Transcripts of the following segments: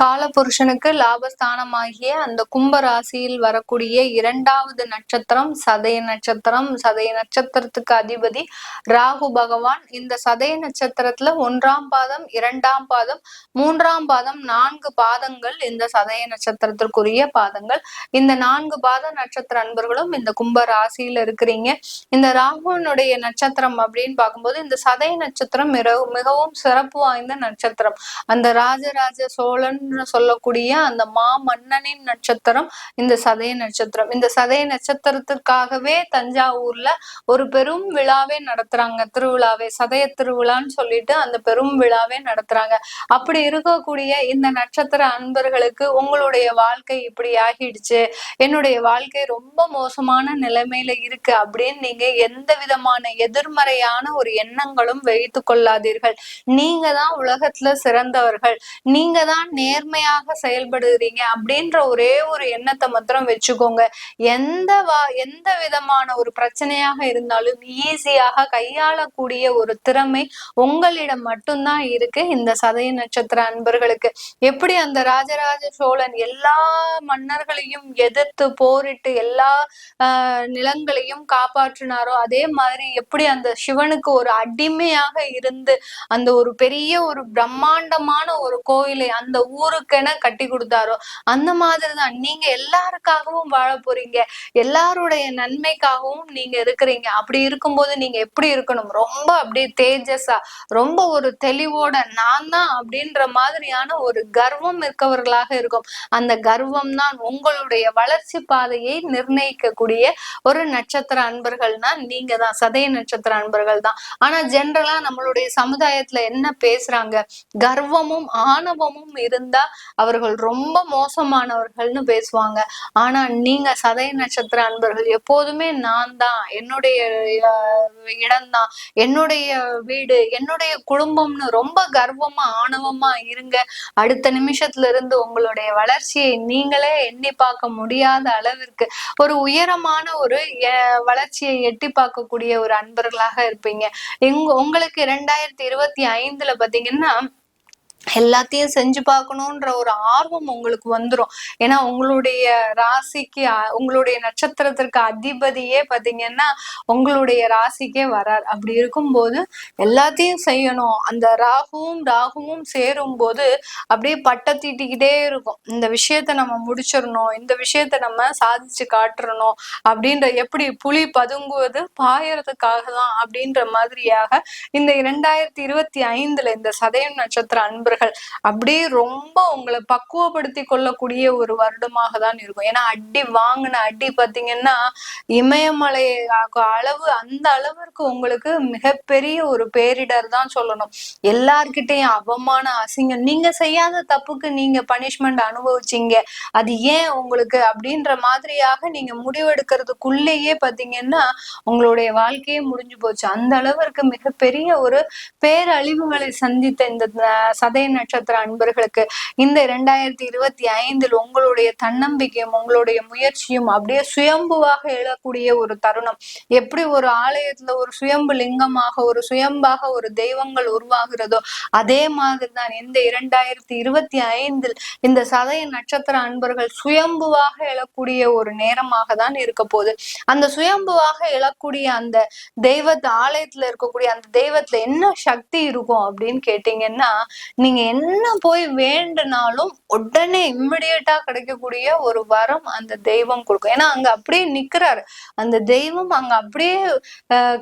காலபுருஷனுக்கு லாபஸ்தானமாகிய அந்த கும்ப ராசியில் வரக்கூடிய இரண்டாவது நட்சத்திரம் சதய நட்சத்திரம். சதய நட்சத்திரத்துக்கு அதிபதி ராகு பகவான். இந்த சதய நட்சத்திரத்துல ஒன்றாம் பாதம் இரண்டாம் பாதம் மூன்றாம் பாதம் நான்கு பாதங்கள் இந்த சதய நட்சத்திரத்திற்குரிய பாதங்கள். இந்த நான்கு பாத நட்சத்திர அன்பர்களும் இந்த கும்ப ராசியில இருக்கிறீங்க. இந்த ராகுனுடைய நட்சத்திரம் அப்படின்னு பார்க்கும்போது இந்த சதய நட்சத்திரம் மிகவும் சிறப்பு வாய்ந்த நட்சத்திரம். அந்த ராஜராஜ சோழன் சொல்லக்கூடிய அந்த மா மன்னனின் நட்சத்திரம் இந்த சதய நட்சத்திரம். இந்த சதய நட்சத்திரத்திற்காகவே தஞ்சாவூர்ல ஒரு பெரும் விழாவே நடத்துறாங்க. திருவிழாவே சதய திருவிழான்னு சொல்லிட்டு அந்த பெரும் விழாவே நடத்துறாங்க. அப்படி இருக்கக்கூடிய இந்த நட்சத்திர அன்பர்களுக்கு உங்களுடைய வாழ்க்கை இப்படி ஆகிடுச்சு. என்னுடைய வாழ்க்கை ரொம்ப மோசமான நிலைமையில இருக்கு அப்படின்னு நீங்க எந்த விதமான எதிர்மறையான ஒரு எண்ணங்களும் வைத்து கொள்ளாதீர்கள். நீங்க தான் உலகத்துல சிறந்தவர்கள். நீங்க தான் நேர் நேர்மையாக செயல்படுறீங்க அப்படின்ற ஒரே ஒரு எண்ணத்தை மாத்திரம் வச்சுக்கோங்க. எந்த வா எந்த விதமான ஒரு பிரச்சனையாக இருந்தாலும் ஈஸியாக கையாளக்கூடிய ஒரு திறமை உங்களிடம் மட்டும்தான் இருக்கு இந்த சதய நட்சத்திர அன்பர்களுக்கு. எப்படி அந்த ராஜராஜ சோழன் எல்லா மன்னர்களையும் எதிர்த்து போரிட்டு எல்லா நிலங்களையும் காப்பாற்றினாரோ அதே மாதிரி எப்படி அந்த சிவனுக்கு ஒரு அடிமையாக இருந்து அந்த ஒரு பெரிய ஒரு பிரம்மாண்டமான ஒரு கோயிலை அந்த ஊர் ஊருக்கென கட்டி கொடுத்தாரோ அந்த மாதிரிதான். நீங்க எல்லாருக்காகவும் வாழ போறீங்க. எல்லாருடைய நன்மைக்காகவும் நீங்க இருக்கிறீங்க. அப்படி இருக்கும்போது நீங்க எப்படி இருக்கணும்? ரொம்ப அப்படியே தேஜஸா ரொம்ப ஒரு தெளிவோட நான் தான் அப்படின்ற மாதிரியான ஒரு கர்வம் இருக்கவர்களாக இருக்கும். அந்த கர்வம் தான் உங்களுடைய வளர்ச்சி பாதையை நிர்ணயிக்கக்கூடிய ஒரு நட்சத்திர அன்பர்கள்னா நீங்க தான். சதய நட்சத்திர அன்பர்கள் தான். ஆனா ஜென்ரலா நம்மளுடைய சமுதாயத்துல என்ன பேசுறாங்க? கர்வமும் ஆணவமும் இருந்த அவர்கள் ரொம்ப மோசமானவர்கள்னு பேசுவாங்க. ஆனா நீங்க சதய நட்சத்திர அன்பர்கள் எப்போதுமே நான் தான். என்னுடைய இடம்தான். என்னுடைய வீடு என்னுடைய குடும்பம்னு ரொம்ப கர்வமா ஆணவமா இருங்க. அடுத்த நிமிஷத்துல இருந்து உங்களுடைய வளர்ச்சியை நீங்களே எண்ணி பார்க்க முடியாத அளவிற்கு ஒரு உயரமான ஒரு வளர்ச்சியை எட்டி பார்க்கக்கூடிய ஒரு அன்பர்களாக இருப்பீங்க. எங்க உங்களுக்கு இரண்டாயிரத்தி இருபத்தி ஐந்துல பாத்தீங்கன்னா எல்லாத்தையும் செஞ்சு பார்க்கணுன்ற ஒரு ஆர்வம் உங்களுக்கு வந்துடும் ஏன்னா உங்களுடைய ராசிக்கு உங்களுடைய நட்சத்திரத்திற்கு அதிபதியே பாத்தீங்கன்னா உங்களுடைய ராசிக்கே வரார். அப்படி இருக்கும்போது எல்லாத்தையும் செய்யணும். அந்த ராகுவும் ராகுவும் சேரும் போது அப்படியே பட்டை தீட்டிக்கிட்டே இருக்கும். இந்த விஷயத்த நம்ம முடிச்சிடணும். இந்த விஷயத்த நம்ம சாதிச்சு காட்டுறணும். அப்படின்ற எப்படி புலி பதுங்குவது? பாயறதுக்காக தான் அப்படின்ற மாதிரியாக இந்த இரண்டாயிரத்தி இருபத்தி ஐந்துல இந்த சதயம் நட்சத்திர அன்பு நண்பர்கள். அப்படியே ரொம்ப உங்களை பக்குவப்படுத்தி கொள்ளக்கூடிய ஒரு வருடமாக தான் இருக்கும். ஏன்னா அடி வாங்கின அடி பாத்தீங்கன்னா இமயமலை அளவு அந்த அளவிற்கு உங்களுக்கு மிகப்பெரிய ஒரு பேரிடர் தான் சொல்லணும். எல்லார்கிட்டையும் அவமான அசிங்கம். நீங்க செய்யாத தப்புக்கு நீங்க பனிஷ்மெண்ட் அனுபவிச்சீங்க. அது ஏன் உங்களுக்கு அப்படின்ற மாதிரியாக நீங்க முடிவெடுக்கிறதுக்குள்ளேயே பாத்தீங்கன்னா உங்களுடைய வாழ்க்கையே முடிஞ்சு போச்சு. அந்த அளவிற்கு மிகப்பெரிய ஒரு பேரழிவுகளை சந்தித்த இந்த சதய நட்சத்திர அன்பர்களுக்கு இந்த இரண்டாயிரத்தி இருபத்தி ஐந்தில் உங்களுடைய தன்னம்பிக்கையும் உங்களுடைய முயற்சியும் அப்படியே சுயம்புவாக எழக்கூடிய ஒரு தருணம். எப்படி ஒரு ஆலயத்துல ஒரு சுயம்பு லிங்கமாக ஒரு சுயம்பாக ஒரு தெய்வங்கள் உருவாகிறதோ அதே மாதிரிதான் இந்த இரண்டாயிரத்தி இருபத்தி ஐந்தில் இந்த சதய நட்சத்திர அன்பர்கள் சுயம்புவாக எழக்கூடிய ஒரு நேரமாக தான் இருக்க போகுது. அந்த சுயம்புவாக எழக்கூடிய அந்த தெய்வத்து ஆலயத்துல இருக்கக்கூடிய அந்த தெய்வத்துல என்ன சக்தி இருக்கும் அப்படின்னு கேட்டீங்கன்னா நீங்க என்ன போய் வேண்டுனாலும் உடனே இம்மிடியட்டா கிடைக்கக்கூடிய ஒரு வரம் அந்த தெய்வம் கொடுக்கும். ஏன்னா அங்க அப்படியே நிக்கிறாரு. அந்த தெய்வம் அங்க அப்படியே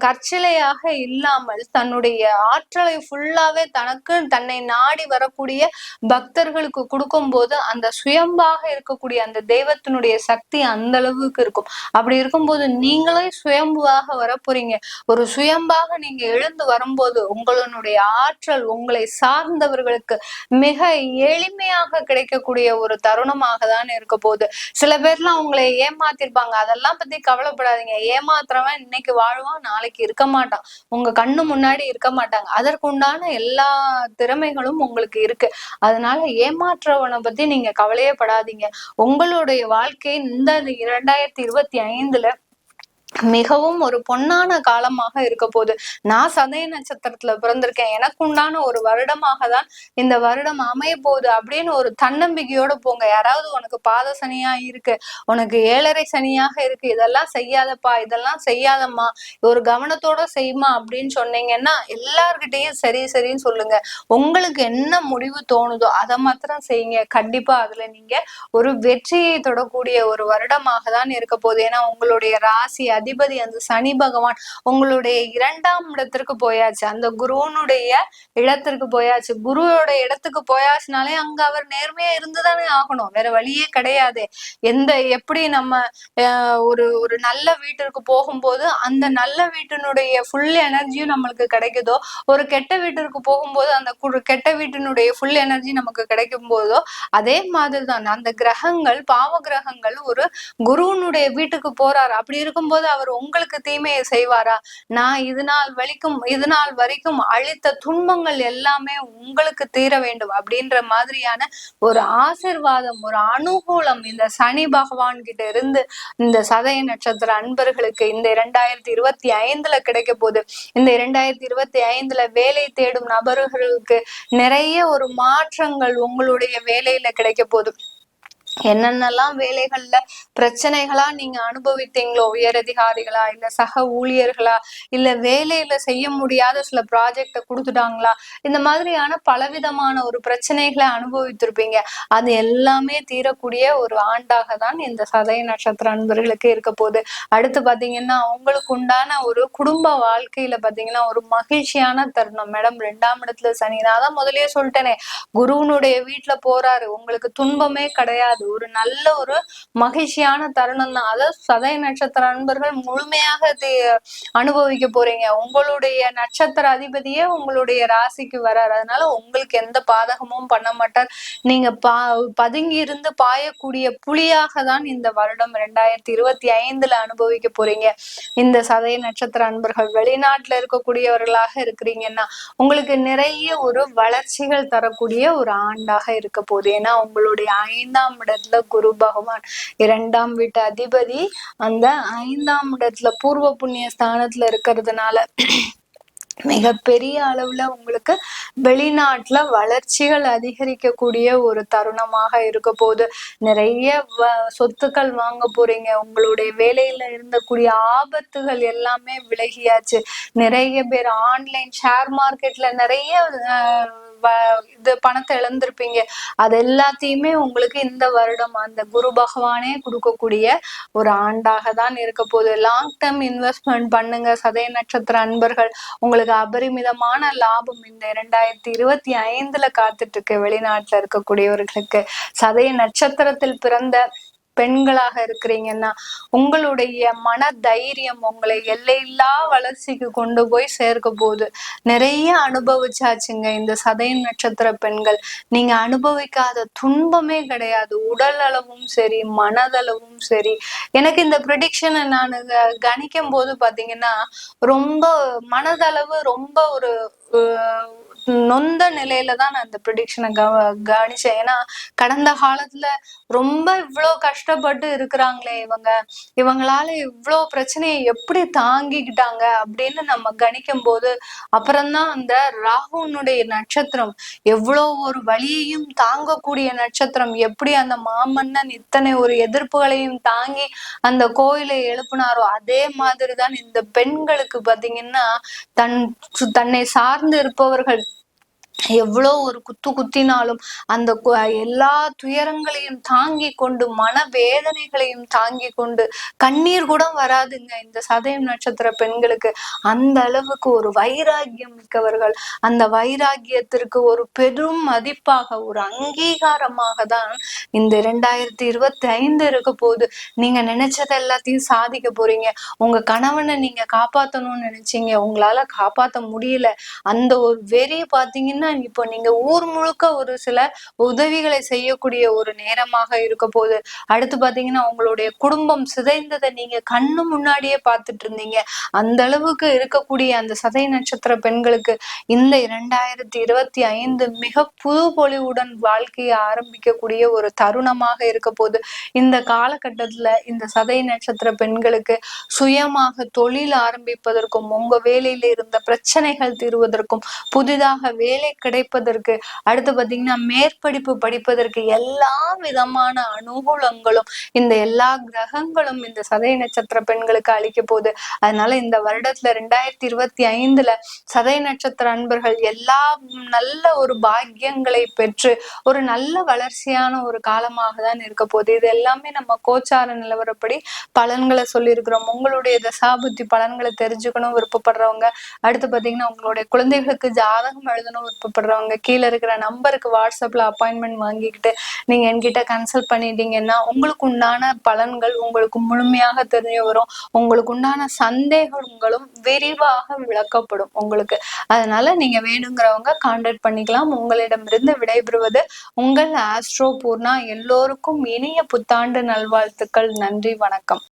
கற்சிலையாக இல்லாமல் தன்னுடைய ஆற்றலை ஃபுல்லாவே தனக்கு தன்னை நாடி வரக்கூடிய பக்தர்களுக்கு கொடுக்கும் போது அந்த சுயம்பாக இருக்கக்கூடிய அந்த தெய்வத்தினுடைய சக்தி அந்த அளவுக்கு இருக்கும். அப்படி இருக்கும்போது நீங்களே சுயம்புவாக வரப்போறீங்க. ஒரு சுயம்பாக நீங்க எழுந்து வரும்போது உங்களுடைய ஆற்றல் உங்களை சார்ந்தவர்கள் அவர்களுக்கு மிக எளிமையாக கிடைக்கக்கூடிய ஒரு தருணமாக தான் இருக்க போகுது. சில பேர்லாம் அவங்களை ஏமாத்திருப்பாங்க. அதெல்லாம் பத்தி கவலைப்படாதீங்க. ஏமாத்துறவன் இன்னைக்கு வாழ்வான் நாளைக்கு இருக்க மாட்டான். உங்க கண்ணு முன்னாடி இருக்க மாட்டாங்க. அதற்குண்டான எல்லா திறமைகளும் உங்களுக்கு இருக்கு. அதனால ஏமாற்றவனை பத்தி நீங்க கவலையே படாதீங்க உங்களுடைய வாழ்க்கை இந்த இரண்டாயிரத்தி இருபத்தி ஐந்துல மிகவும் ஒரு பொன்னான காலமாக இருக்க போகுது நான் சதய நட்சத்திரத்துல பிறந்திருக்கேன். எனக்கு உண்டான ஒரு வருடமாக தான் இந்த வருடம் அமைய போகுது அப்படின்னு ஒரு தன்னம்பிக்கையோட போங்க. யாராவது உனக்கு பாத சனியா இருக்கு உனக்கு ஏழரை சனியாக இருக்கு இதெல்லாம் செய்யாதப்பா இதெல்லாம் செய்யாதம்மா ஒரு கவனத்தோட செய்யுமா அப்படின்னு சொன்னீங்கன்னா எல்லார்கிட்டையும் சரி சரின்னு சொல்லுங்க. உங்களுக்கு என்ன முடிவு தோணுதோ அதை மாத்திரம் செய்யுங்க. கண்டிப்பா அதுல நீங்க ஒரு வெற்றியை தொடக்கூடிய ஒரு வருடமாக தான் இருக்க போகுது. ஏன்னா உங்களுடைய ராசி அதிபதி அந்த சனி பகவான் உங்களுடைய இரண்டாம் இடத்திற்கு போயாச்சு. அந்த குருவனுடைய இடத்திற்கு போயாச்சு. குருவோட இடத்துக்கு போயாச்சுனாலே அங்க அவர் நேர்மையா இருந்துதானே ஆகணும். வேற வழியே கிடையாது. எந்த எப்படி நம்ம ஒரு ஒரு நல்ல வீட்டிற்கு போகும்போது அந்த நல்ல வீட்டினுடைய ஃபுல் எனர்ஜியும் நம்மளுக்கு கிடைக்குதோ ஒரு கெட்ட வீட்டிற்கு போகும்போது அந்த கெட்ட வீட்டினுடைய ஃபுல் எனர்ஜி நமக்கு கிடைக்கும் போதோ அதே மாதிரிதான். அந்த கிரகங்கள் பாவ கிரகங்கள் ஒரு குருவனுடைய வீட்டுக்கு போறாரு. அப்படி இருக்கும்போது அவர் உங்களுக்கு தீமையை செய்வாரா? நான் இது நாள் வரைக்கும் இது நாள் வரைக்கும் அழித்த துன்பங்கள் எல்லாமே உங்களுக்கு தீர வேண்டும் அப்படின்ற மாதிரியான ஒரு ஆசிர்வாதம் ஒரு அனுகூலம் இந்த சனி பகவான் கிட்ட இருந்து இந்த சதய நட்சத்திர அன்பர்களுக்கு இந்த இரண்டாயிரத்தி இருபத்தி ஐந்துல கிடைக்க போகுது. இந்த இரண்டாயிரத்தி இருபத்தி ஐந்துல வேலை தேடும் நபர்களுக்கு நிறைய ஒரு மாற்றங்கள் உங்களுடைய வேலையில கிடைக்க போகுது. என்னென்னலாம் வேலைகள்ல பிரச்சனைகளா நீங்க அனுபவித்தீங்களோ உயரதிகாரிகளா இல்ல சக ஊழியர்களா இல்ல வேலையில செய்ய முடியாத சில ப்ராஜெக்ட கொடுத்துட்டாங்களா? இந்த மாதிரியான பலவிதமான ஒரு பிரச்சனைகளை அனுபவித்திருப்பீங்க. அது எல்லாமே தீரக்கூடிய ஒரு ஆண்டாக தான் இந்த சதய நட்சத்திர அன்பர்களுக்கு இருக்க போகுது. அடுத்து பாத்தீங்கன்னா அவங்களுக்கு உண்டான ஒரு குடும்ப வாழ்க்கையில பாத்தீங்கன்னா ஒரு மகிழ்ச்சியான தருணம். மேடம் ரெண்டாம் இடத்துல சனி. நான் தான் முதலே சொல்லிட்டேனே குருவனுடைய வீட்டுல போறாரு. உங்களுக்கு துன்பமே கிடையாது. ஒரு நல்ல ஒரு மகிழ்ச்சியான தருணம் தான். அதாவது சதய நட்சத்திர அன்பர்கள் முழுமையாக அனுபவிக்க போறீங்க. உங்களுடைய நட்சத்திர அதிபதியே உங்களுடைய ராசிக்கு வராரு. அதனால உங்களுக்கு எந்த பாதகமும் பண்ண மாட்டார். நீங்க பா பதுங்கி இருந்து பாயக்கூடிய புலியாக தான் இந்த வருடம் ரெண்டாயிரத்தி இருபத்தி ஐந்துல அனுபவிக்க போறீங்க. இந்த சதய நட்சத்திர அன்பர்கள் வெளிநாட்டுல இருக்கக்கூடியவர்களாக இருக்கிறீங்கன்னா உங்களுக்கு நிறைய ஒரு வளர்ச்சிகள் தரக்கூடிய ஒரு ஆண்டாக இருக்க போகுது. ஏன்னா உங்களுடைய ஐந்தாம் இடம் இடத்துல குரு பகவான் இரண்டாம் வீட்டு அதிபதி. அந்த ஐந்தாம் இடத்துல பூர்வ புண்ணிய ஸ்தானத்துல இருக்கிறதுனால மிக பெரிய அளவுல உங்களுக்கு வெளிநாட்டுல வளர்ச்சிகள் அதிகரிக்கக்கூடிய ஒரு தருணமாக இருக்க போது நிறைய சொத்துக்கள் வாங்க போறீங்க. உங்களுடைய வேலையில இருந்தக்கூடிய ஆபத்துகள் எல்லாமே விலகியாச்சு. நிறைய பேர் ஆன்லைன் ஷேர் மார்க்கெட்ல நிறைய இது பணத்தை இழந்திருப்பீங்க. அது எல்லாத்தையுமே உங்களுக்கு இந்த வருடம் அந்த குரு பகவானே கொடுக்கக்கூடிய ஒரு ஆண்டாக தான் இருக்க போகுது. லாங் டேர்ம் இன்வெஸ்ட்மெண்ட் பண்ணுங்க. சதய நட்சத்திர அன்பர்கள் உங்களுக்கு அபரிமிதமான லாபம் இந்த இரண்டாயிரத்தி இருபத்தி ஐந்துல காத்துட்டு இருக்கு வெளிநாட்டுல இருக்கக்கூடியவர்களுக்கு. சதய நட்சத்திரத்தில் பிறந்த பெண்களாக இருக்கிறீங்கன்னா உங்களுடைய மன தைரியம் உங்களை எல்லையில்லா வளர்ச்சிக்கு கொண்டு போய் சேர்க்க போகுது நிறைய அனுபவிச்சாச்சுங்க இந்த சதய நட்சத்திர பெண்கள். நீங்க அனுபவிக்காத துன்பமே கிடையாது. உடல் அளவும் சரி மனதளவும் சரி. எனக்கு இந்த ப்ரிடிக்ஷனை நான் கணிக்கும் போது பாத்தீங்கன்னா ரொம்ப மனதளவு ரொம்ப ஒரு நொந்த நிலையில தான் நான் அந்த ப்ரிடிக்ஷனை கவ கவனிச்சேன். ஏன்னா கடந்த காலத்துல ரொம்ப இவ்வளோ கஷ்டப்பட்டு இருக்கிறாங்களே இவங்க. இவங்களால இவ்வளோ பிரச்சனையை எப்படி தாங்கிக்கிட்டாங்க அப்படின்னு நம்ம கணிக்கும் போது அப்புறம்தான் அந்த ராகுனுடைய நட்சத்திரம் எவ்வளோ ஒரு வழியையும் தாங்கக்கூடிய நட்சத்திரம் எப்படி அந்த மாமன்னன் இத்தனை ஒரு எதிர்ப்புகளையும் தாங்கி அந்த கோயிலை எழுப்பினாரோ அதே மாதிரிதான் இந்த பெண்களுக்கு பாத்தீங்கன்னா தன் தன்னை சார்ந்து இருப்பவர்கள் எவ்வளோ ஒரு குத்து குத்தினாலும் அந்த எல்லா துயரங்களையும் தாங்கி கொண்டு மன வேதனைகளையும் தாங்கி கொண்டு கண்ணீர் கூட வராதுங்க இந்த சதயம் நட்சத்திர பெண்களுக்கு. அந்த அளவுக்கு ஒரு வைராகியம் மிக்கவர்கள். அந்த வைராகியத்திற்கு ஒரு பெரும் மதிப்பாக ஒரு அங்கீகாரமாக தான் இந்த ரெண்டாயிரத்தி இருபத்தி ஐந்து இருக்க போது நீங்க நினைச்சது எல்லாத்தையும் சாதிக்க போறீங்க. உங்க கணவனை நீங்க காப்பாத்தணும்னு நினைச்சீங்க. உங்களால காப்பாத்த முடியல. அந்த ஒரு வெறியை பாத்தீங்கன்னா இப்போ நீங்க ஊர் முழுக்க ஒரு சில உதவிகளை செய்யக்கூடிய ஒரு நேரமாக இருக்க போகுது. அடுத்து பாத்தீங்கன்னா உங்களுடைய குடும்பம் சிதைந்ததை நீங்க கண்ணு முன்னாடியே பார்த்துட்டு இருந்தீங்க. அந்த அளவுக்கு இருக்கக்கூடிய அந்த சதை நட்சத்திர பெண்களுக்கு இந்த இரண்டாயிரத்தி இருபத்தி ஐந்து மிக புது பொலிவுடன் வாழ்க்கையை ஆரம்பிக்கக்கூடிய ஒரு தருணமாக இருக்க போது இந்த காலகட்டத்துல இந்த சதை நட்சத்திர பெண்களுக்கு சுயமாக தொழில் ஆரம்பிப்பதற்கும் உங்க வேலையில இருந்த பிரச்சனைகள் தீர்வதற்கும் புதிதாக வேலை கிடைப்பதற்கு. அடுத்து பாத்தீங்கன்னா மேற்படிப்பு படிப்பதற்கு எல்லா விதமான அனுகூலங்களும் இந்த எல்லா கிரகங்களும் இந்த சதய நட்சத்திர பெண்களுக்கு அளிக்க போகுது. அதனால இந்த வருடத்துல ரெண்டாயிரத்தி இருபத்தி ஐந்துல சதய நட்சத்திர அன்பர்கள் எல்லா நல்ல ஒரு பாக்கியங்களை பெற்று ஒரு நல்ல வளர்ச்சியான ஒரு காலமாக தான் இருக்க போகுது. இது எல்லாமே நம்ம கோச்சார நிலவரப்படி பலன்களை சொல்லியிருக்கிறோம். உங்களுடைய தசாபுத்தி பலன்களை தெரிஞ்சுக்கணும் விருப்பப்படுறவங்க. அடுத்து பாத்தீங்கன்னா உங்களுடைய குழந்தைகளுக்கு ஜாதகம் எழுதணும் விருப்பப்படுறவங்க கீழே இருக்கிற நம்பருக்கு வாட்ஸ்அப்ல அப்பாயின்மெண்ட் வாங்கிக்கிட்டு நீங்க என்கிட்ட கன்சல்ட் பண்ணிட்டீங்கன்னா உங்களுக்கு உண்டான பலன்கள் உங்களுக்கு முழுமையாக தெரிய வரும். உங்களுக்கு உண்டான சந்தேகங்களும் விரிவாக விளக்கப்படும் உங்களுக்கு. அதனால நீங்க வேணுங்கிறவங்க கான்டாக்ட் பண்ணிக்கலாம். உங்களிடமிருந்து விடைபெறுவது உங்கள் ஆஸ்ட்ரோ பூர்ணா. எல்லோருக்கும் இனிய புத்தாண்டு நல்வாழ்த்துக்கள். நன்றி வணக்கம்.